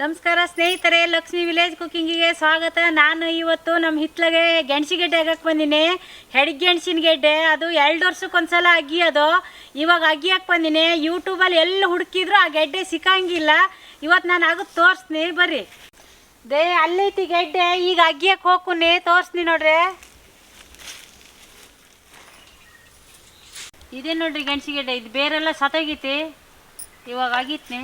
ನಮಸ್ಕಾರ ಸ್ನೇಹಿತರೆ, ಲಕ್ಷ್ಮಿ ವಿಲೇಜ್ ಕುಕ್ಕಿಂಗಿಗೆ ಸ್ವಾಗತ. ನಾನು ಇವತ್ತು ನಮ್ಮ ಹಿತ್ಲಗೆ ಗೆಣಸಿ ಗೆಡ್ಡೆ ಹಾಕಕ್ಕೆ ಬಂದಿನಿ. ಹೆಡ್ಗೆ ಗೆಣಸಿನ ಗೆಡ್ಡೆ, ಅದು ಎರಡು ವರ್ಷಕ್ಕೊಂದ್ಸಲ ಅದು. ಇವಾಗ ಅಗ್ಗಿ ಹಾಕಿ ಬಂದಿನಿ. ಯೂಟ್ಯೂಬಲ್ಲಿ ಎಲ್ಲಿ ಹುಡುಕಿದ್ರು ಆ ಗೆಡ್ಡೆ ಸಿಕ್ಕಂಗಿಲ್ಲ. ಇವತ್ತು ನಾನು ಆಗುತ್ತೆ ತೋರಿಸ್ತೀನಿ ಬರ್ರಿ. ದೇ ಅಲ್ಲೈತಿ ಗೆಡ್ಡೆ, ಈಗ ಅಗಿಯಕ್ಕೆ ಹೋಗ್ತೀನಿ ತೋರಿಸ್ತೀನಿ ನೋಡ್ರಿ. ಇದೇ ನೋಡ್ರಿ ಗೆಣಸಿ ಗೆಡ್ಡೆ, ಇದು ಬೇರೆಲ್ಲ ಸತ್ತೋಗೈತಿ ಇವಾಗ ಆಗಿತ್ನಿ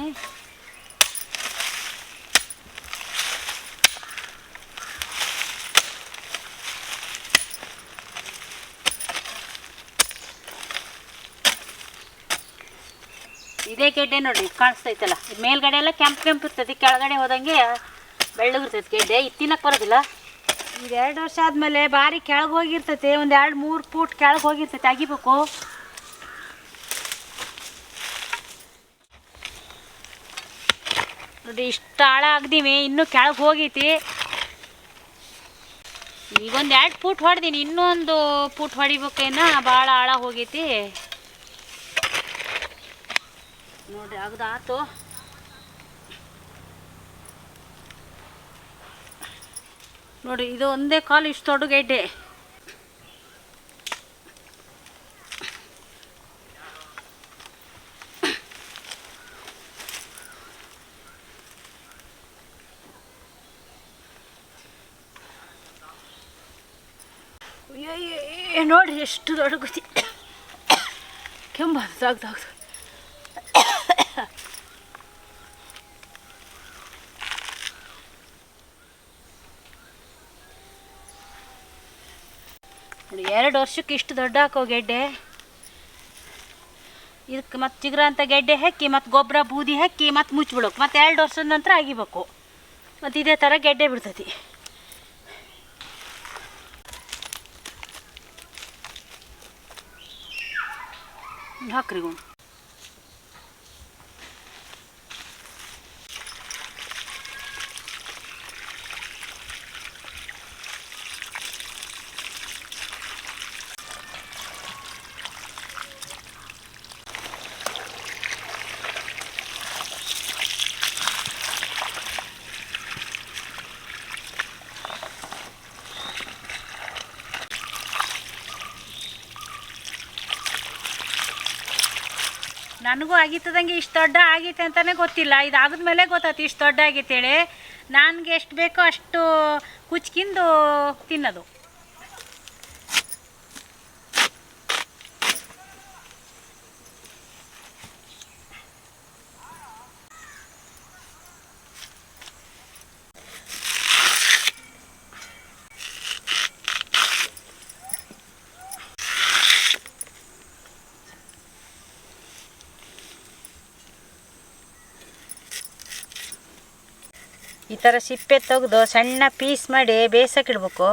ಇದೇ ಗೆಡ್ಡೆ ನೋಡಿ ಕಾಣಿಸ್ತೈತಲ್ಲ. ಮೇಲ್ಗಡೆ ಎಲ್ಲ ಕೆಂಪು ಕೆಂಪು ಇರ್ತೈತಿ ಕೆಳಗಡೆ ಹೋದಂಗೆ ಬೆಳ್ಳಗಿರ್ತೈತಿ ಗೆಡ್ಡೆ ಇದು ತಿನ್ನಕ್ಕೆ ಬರೋದಿಲ್ಲ. ಈಗ ಎರಡು ವರ್ಷ ಆದಮೇಲೆ ಭಾರಿ ಕೆಳಗೆ ಹೋಗಿರ್ತೈತಿ, ಒಂದು ಎರಡು ಮೂರು ಫೂಟ್ ಕೆಳಗೆ ಹೋಗಿರ್ತೈತಿ ಅಗಿಬೇಕು ನೋಡಿ ಇಷ್ಟು ಆಳ ಆಗ್ದೀವಿ, ಇನ್ನೂ ಕೆಳಗೆ ಹೋಗೈತಿ. ಈಗೊಂದು ಎರಡು ಫೂಟ್ ಹೊಡೆದೀನಿ, ಇನ್ನೊಂದು ಫೂಟ್ ಹೊಡಿಬೇಕೇನ ಭಾಳ ಆಳ ಹೋಗೈತಿ. ನೋಡ್ರಿ ಅಗದಾತು ನೋಡಿ ಇದು ಒಂದೇ ಕಾಲು ಇಷ್ಟು ದೊಡ್ಡ ಗೆಡ್ಡೆ. ನೋಡಿ ಎಷ್ಟು ದೊಡ್ಡ ಗುತಿ ಕೆಂಬ ಸಾಗ್ದಾಗ್ದು ನೋಡಿ ಎರಡು ವರ್ಷಕ್ಕೆ ಇಷ್ಟು ದೊಡ್ಡ ಹಾಕೋ ಗೆಡ್ಡೆ. ಇದಕ್ಕೆ ಮತ್ತೆ ಚಿಗುರಂತ ಗೆಡ್ಡೆ ಹಾಕಿ, ಮತ್ತು ಗೊಬ್ಬರ ಬೂದಿ ಹಾಕಿ, ಮತ್ತೆ ಮುಚ್ಚಿಬಿಡೋಕೆ ಮತ್ತೆ ಎರಡು ವರ್ಷದ ನಂತರ ಅಗಿಬೇಕು ಮತ್ತು ಇದೇ ಥರ ಗೆಡ್ಡೆ ಬಿಡ್ತೈತಿ. ಹಾಕ್ರಿ ನನಗೂ ಆಗಿತ್ತದಂಗೆ ಇಷ್ಟು ದೊಡ್ಡ ಆಗೈತೆ ಅಂತಲೇ ಗೊತ್ತಿಲ್ಲ. ಇದು ಮೇಲೆ ಗೊತ್ತಾಯ್ತು ಇಷ್ಟು ದೊಡ್ಡ ಆಗೈತೇಳಿ ನನಗೆ ಎಷ್ಟು ಬೇಕೋ ಅಷ್ಟು ಕುಚ್ಕಿಂದು ತಿನ್ನೋದು. ಈ ಥರ ಸಿಪ್ಪೆ ತೆಗೆದು ಸಣ್ಣ ಪೀಸ್ ಮಾಡಿ ಬೇಯಿಸೋಕಿಡ್ಬೇಕು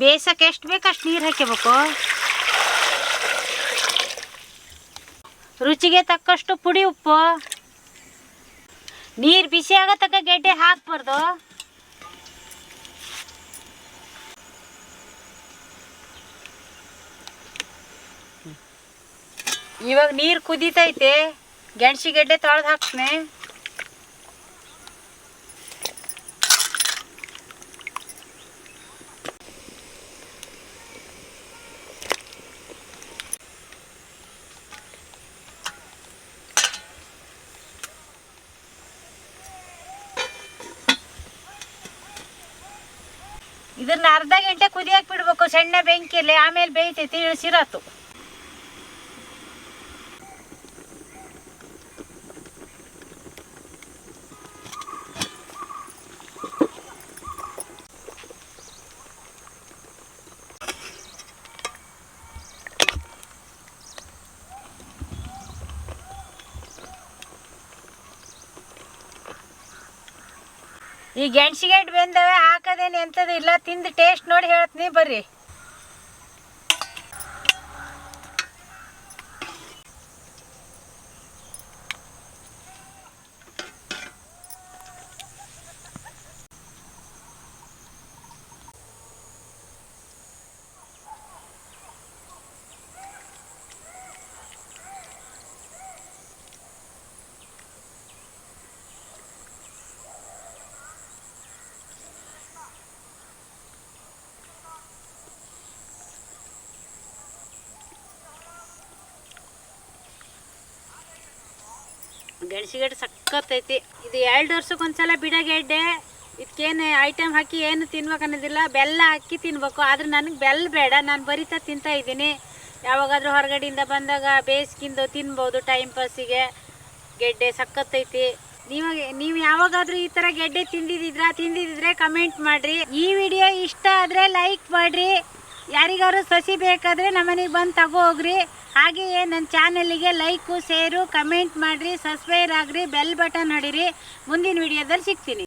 ಬೇಯಿಸೋಕೆ ಎಷ್ಟು ಬೇಕು ಅಷ್ಟು ನೀರು ಹಾಕ್ಕೋಬೇಕು ರುಚಿಗೆ ತಕ್ಕಷ್ಟು ಪುಡಿ ಉಪ್ಪು. ನೀರು ಬಿಸಿ ಆಗೋ ತಕ್ಕ ಗೆಡ್ಡೆ ಹಾಕ್ಬಾರ್ದು. ಇವಾಗ ನೀರು ಕುದೀತೈತೆ. ಗೆಣಸಿ ಗೆಡ್ಡೆ ತೊಳೆದು ಹಾಕ್ತೀನಿ ಇದನ್ನ ಅರ್ಧ ಗಂಟೆ ಕುದಿಯಕ್ಕೆ ಬಿಡ್ಬೇಕು ಸಣ್ಣ ಬೆಂಕಿಯಲ್ಲಿ ಆಮೇಲೆ ಬೇಯ್ತೈತಿ ಇಳಿಸಿರತ್ತು ಈ ಗೆಣಸಿಗೆಡ್ ಬೆಂದವೆ ಹಾಕದೇನೆ ಎಂಥದ್ದು ಇಲ್ಲ ತಿಂದು ಟೇಸ್ಟ್ ನೋಡಿ ಹೇಳ್ತೀನಿ ಬರ್ರಿ. ಗೆಣಸಿಗೆಡ್ ಸಕ್ಕತ್ತೈತಿ ಇದು ಎರಡು ವರ್ಷಕ್ಕೊಂದ್ಸಲ ಬಿಡಗೆಡ್ಡೆ. ಇದಕ್ಕೇನು ಐಟಮ್ ಹಾಕಿ ಏನು ತಿನ್ಬೇಕು ಅನ್ನೋದಿಲ್ಲ. ಬೆಲ್ಲ ಹಾಕಿ ತಿನ್ಬೇಕು. ಆದ್ರೆ ನನಗೆ ಬೆಲ್ಲ ಬೇಡ. ನಾನು ಬರಿತಾ ತಿಂತಾ ಇದ್ದೀನಿ. ಯಾವಾಗಾದರೂ ಹೊರಗಡೆಯಿಂದ ಬಂದಾಗ ಬೇಸ್ಗಿಂದು ತಿನ್ಬೋದು ಟೈಮ್ ಪಾಸಿಗೆ ಗೆಡ್ಡೆ ಸಕ್ಕತ್ತೈತಿ ನೀವು ನೀವು ಯಾವಾಗಾದರೂ ಈ ಥರ ಗೆಡ್ಡೆ ತಿಂದಿದ್ದಿದ್ರಾ ತಿಂದಿದ್ರೆ ಕಮೆಂಟ್ ಮಾಡಿರಿ. ಈ ವಿಡಿಯೋ ಇಷ್ಟ ಆದರೆ ಲೈಕ್ ಮಾಡಿರಿ. ಯಾರಿಗಾರು ಸಸಿ ಬೇಕಾದರೆ ನಮ್ಮನೆಗೆ ಬಂದು ತಗೋ ಹೋಗ್ರಿ. ಹಾಗೆಯೇ ನನ್ನ ಚಾನಲಿಗೆ ಲೈಕು, ಶೇರು, ಕಮೆಂಟ್ ಮಾಡಿರಿ, ಸಬ್ಸ್ಕ್ರೈಬ್ ಆಗ್ರಿ, ಬೆಲ್ ಬಟನ್ ಹೊಡಿರಿ. ಮುಂದಿನ ವಿಡಿಯೋದಲ್ಲಿ ಸಿಗ್ತೀನಿ.